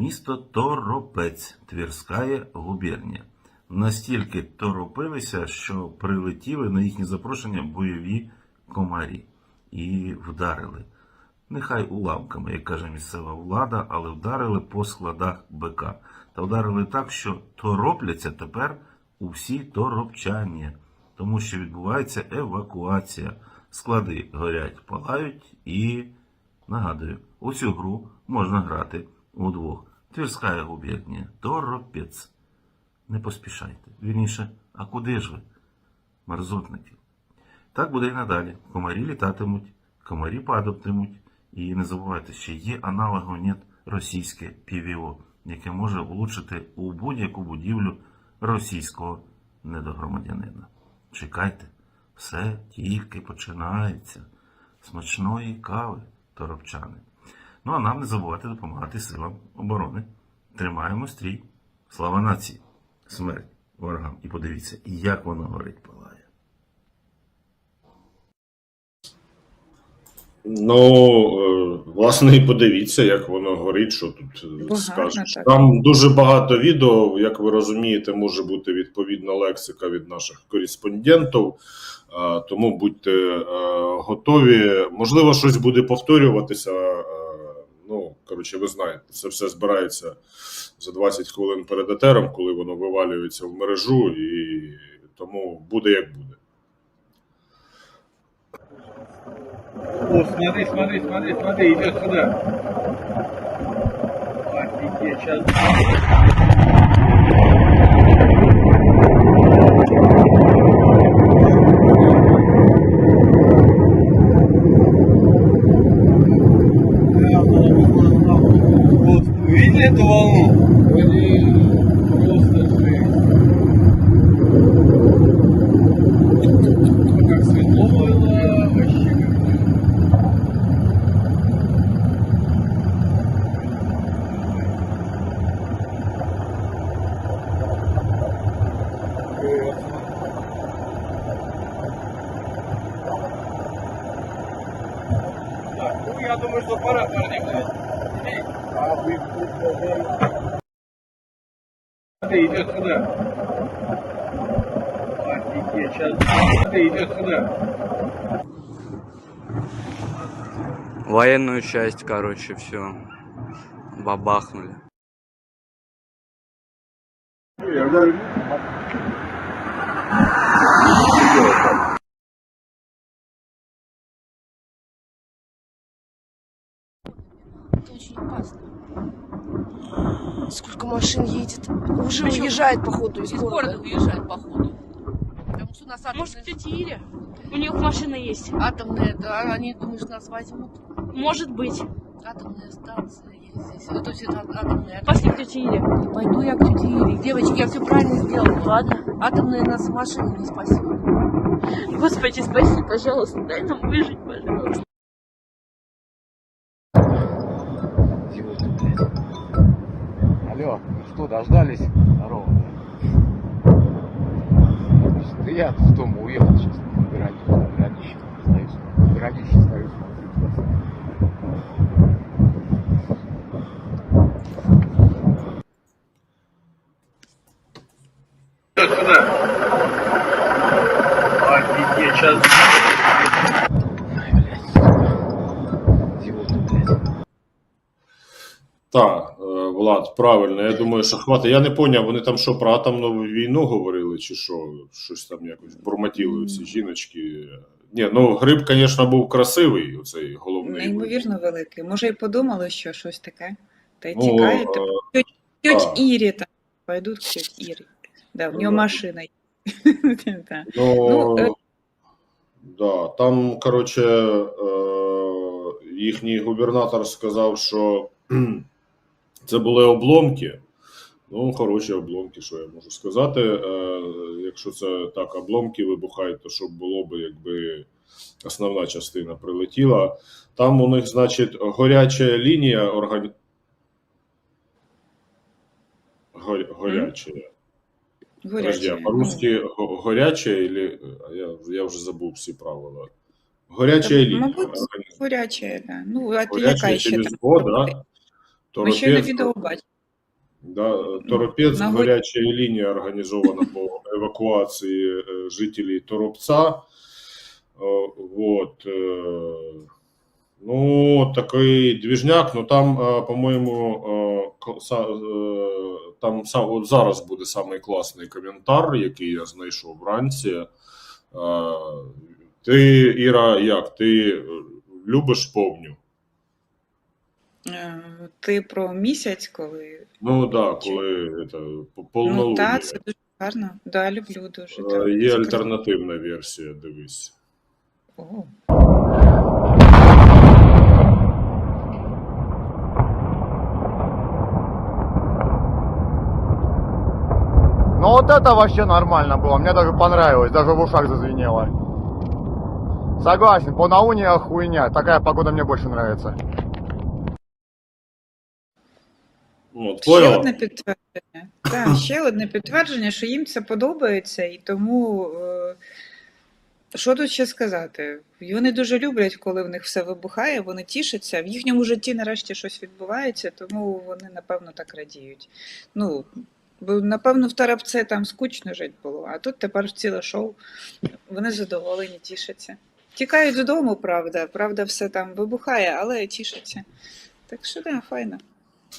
Місто Торопець, Тверська губернія. Настільки торопилися, що прилетіли на їхнє запрошення бойові комарі і вдарили. Нехай уламками, як каже місцева влада, але вдарили по складах БК. Та вдарили так, що торопляться тепер усі торопчані, тому що відбувається евакуація. Склади горять, палають і нагадую, у цю гру можна грати удвох. Тверська губернія, торопець. Не поспішайте. Вірніше, а куди ж ви? Мерзотники. Так буде і надалі. Комарі літатимуть, комарі падатимуть. І не забувайте, що є аналогом нет російське ПВО, яке може влучити у будь-яку будівлю російського недогромадянина. Чекайте, все тільки починається. Смачної кави, торопчани. Ну а нам не забувати допомагати силам оборони. Тримаємо стрій. Слава нації! Смерть ворогам. І подивіться, як воно горить палає. Ну, е, власне, і подивіться, як воно горить, що тут е, скажеш. так. Там дуже багато відео, як ви розумієте, може бути відповідна лексика від наших кореспондентів. Е, Тому будьте готові. Можливо, щось буде повторюватися. Коротше, ви знаєте, це все збирається за 20 хвилин перед етером, коли воно вивалюється в мережу, і тому буде як буде. О, смотри, смотри, смотри, смотри, идет сюда. Офигеть, сейчас. Я думаю, что пора, блядь, Смотри, идет сюда. Офигеть, сейчас. Смотри, идет сюда. Военную часть, короче, все. Бабахнули. Это машин едет. Уже уезжает, походу, из, Из города. города уезжает, походу. Потому что у нас Может, атомная, в тете Ире? У них машина есть. атомная, да, они, думаешь, нас возьмут? Может быть. Атомная станция есть здесь. Ну, то есть это атомная. Пошли к тете Ире. Пойду я к тете Ире. Девочки, я все правильно сделала. Ладно. Атомная нас в машине не спасет. Господи, спаси, пожалуйста. Дай нам выжить, пожалуйста. Алло, ну что, дождались? Здорово, Значит, я с дома уехал сейчас на городище, на городище на городище стою, смотрю. Правильно. Я думаю, що хватить. Я не поняв, вони там що про атомну війну говорили, чи що? Щось там якось бурмотіли ці жіночки. Ні, ну гриб, звісно, був красивий, оцей головний. Неймовірно великий. Може, і подумали, що щось таке. Та й Ну, тікають. е, Тьоть. Ірі там. Пойдуть к тьоть Ірі. Да, в Ну, нього машина є. Да. Ну, е- да, там, коротше, е, їхній губернатор сказав, що це були обломки. Ну, хороші обломки, що я можу сказати. Е, якщо це так, обломки вибухають, то щоб було б, якби основна частина прилетіла. Там у них, значить, горяча лінія органі... Гор... Горяча. Подожди, по-русски го- горячая или... Я, я вже забув всі правила. Горячая Та, лінія. мабуть, Органі- да. Ну, а ти Горячая яка ще через там? О, да? Ми ще на Торопець, відео бачимо. да, Торопець гаряча лінія організована по евакуації е, жителів Торопця. Вот. е, Ну, такий двіжняк, ну там, е, по-моєму, е, е, там от зараз буде самий класний коментар, який я знайшов вранці. Е, Ти, Іра, як? Ти е, любиш повню? Е, Ти про місяць, коли. Ну так, да, коли це, по- Ну, повнолуння. так, це дуже гарно. Да, люблю дуже. Е, так. Є Це альтернативна версія, дивись. круто. Ну вот это вообще нормально было, мне даже понравилось, даже в ушах зазвенело. Согласен, полнолуние хуйня, такая погода мне больше нравится. Ну, от, Ще поняла? одне підтвердження. Так, ще одне підтвердження, що їм це подобається, і тому е, що тут ще сказати? Вони дуже люблять, коли в них все вибухає, вони тішаться. В їхньому житті нарешті щось відбувається, тому вони, напевно, так радіють. Ну, бо, напевно, в Тарапце там скучно жити було, а тут тепер ціле шоу. Вони задоволені, тішаться. Тікають додому, правда. Правда, все там вибухає, але тішаться. Так що да, файно.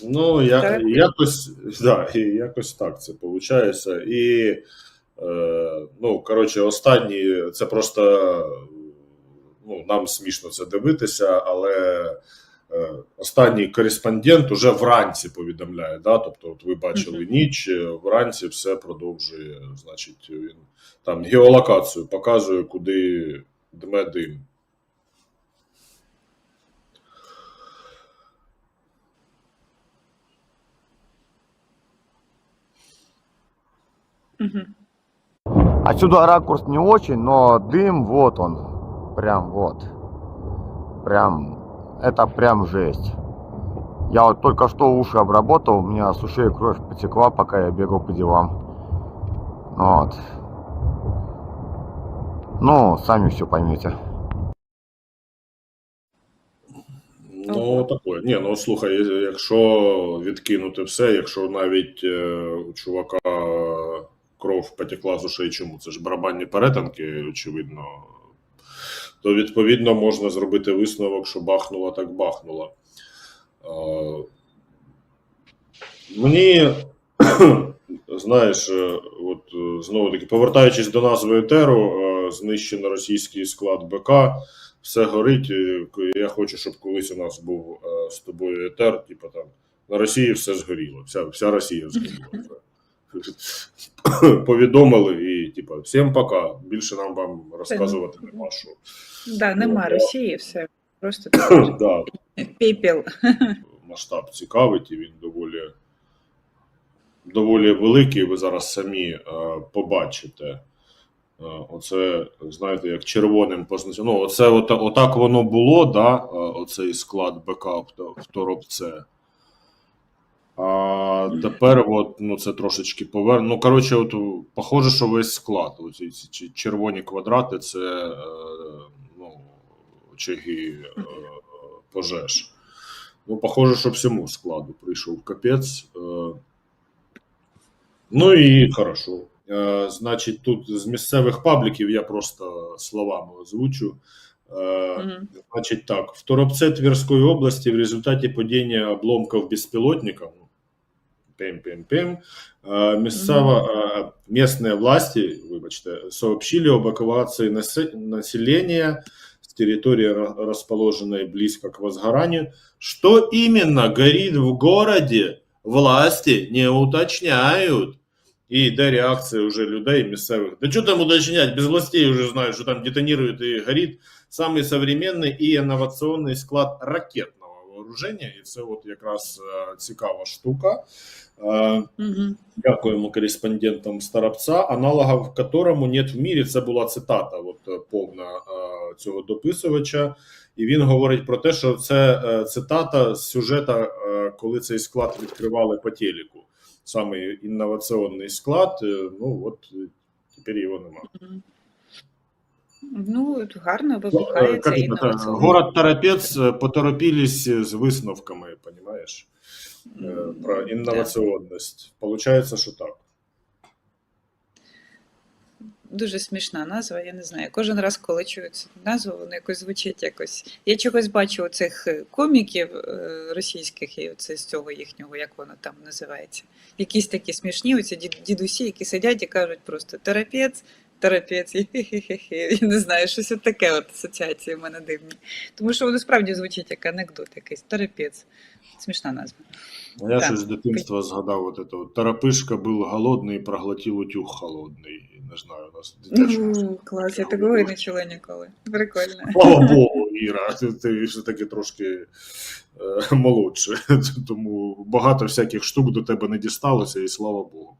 Ну, я, якось, да, і якось так це виходить. І, е, ну, коротше, останні, це просто ну, нам смішно це дивитися, але е, останній кореспондент уже вранці повідомляє. Да? Тобто, от ви бачили Мгм. ніч, е, вранці все продовжує. Значить, він там геолокацію показує, куди дме дим. Угу. Отсюда ракурс не очень, но дым вот он. Прям вот. Прям, это прям жесть. Я вот только что уши обработал, у меня с ушей кровь потекла, пока я бегал по делам. Вот. Ну, сами все поймете. Ну, Ого. таке. Ні, ну слухай, якщо відкинути все, якщо навіть е, у чувака кров потекла з ушей, чому? Це ж барабанні перетинки, очевидно. То відповідно можна зробити висновок, що бахнуло, так бахнуло. Е, мені, знаєш, е, от е, знову таки, повертаючись до назви етеру, е, знищено російський склад БК все горить. Я хочу, щоб колись у нас був з тобою етер, типу там на Росії все згоріло. Вся, вся Росія згоріла. Повідомили і, типу, всім пока. Більше нам вам розказувати нема що. Да, нема Ну, Росії, все. Просто Да, пепел. масштаб цікавить, і він доволі, доволі великий. Ви зараз самі е, побачите. Е, Оце, знаєте, як червоним позначено. Ну, оце от, отак воно було, да, е, оцей склад бекап в торопце. А тепер от, ну, це трошечки повер... Ну, коротше, от, похоже, що весь склад. Оці ці червоні квадрати це е, ну, очаги е, пожеж. Ну, похоже, що всьому складу прийшов капець. Е, Ну і хорошо. Е, Значить, тут з місцевих пабліків я просто словами озвучу. Е. Значит так, в Торопце Тверской области в результате падения обломков беспилотников, ну, пим-пим-пим, э, местного, э, местные власти, выбачте, сообщили об эвакуации насе- населения с территории, ра- расположенной близко к возгоранию. Что именно горит в городе, власти не уточняют. І йде реакція уже людей місцевих. Да що там уточнять? Без властей вже знають, що там детонирует і горить самый современный і інноваційний склад ракетного вооруження. І це от якраз е, цікава штука. Е, Дякуємо кореспондентам Старобця, аналогів которому нет в мірі. Це була цитата, от е, повна е, цього дописувача. І він говорить про те, що це е, цитата з сюжета, коли цей склад відкривали по телеку. Саме інноваційний склад. Ну от тепер його нема. Ну, гарно Ну, е, вибухається як і це, город Торопець е, поторопились з висновками, понимаешь? Е, Про інноваційність. Получається, що так. Дуже смішна назва, я не знаю. Кожен раз, коли чую цю назву, воно якось звучить якось. Я чогось бачу цих коміків е, російських і оце з цього їхнього, як воно там називається. Якісь такі смішні, оці дідусі, які сидять і кажуть просто терапець, терапець, і. Я не знаю, щось от таке от асоціації в мене дивні. Тому що воно справді звучить як анекдот якийсь. Терапець. Смішна назва. Я Так. щось з дитинства згадав от это. от. Торопишка був голодний, проглотив утюг холодний. Не знаю, у нас дитячий. Ну, клас, я такого і не чула ніколи. Прикольно. Слава Богу, Іра, ти, ти все таки трошки е, молодше. Тому багато всяких штук до тебе не дісталося, і слава Богу.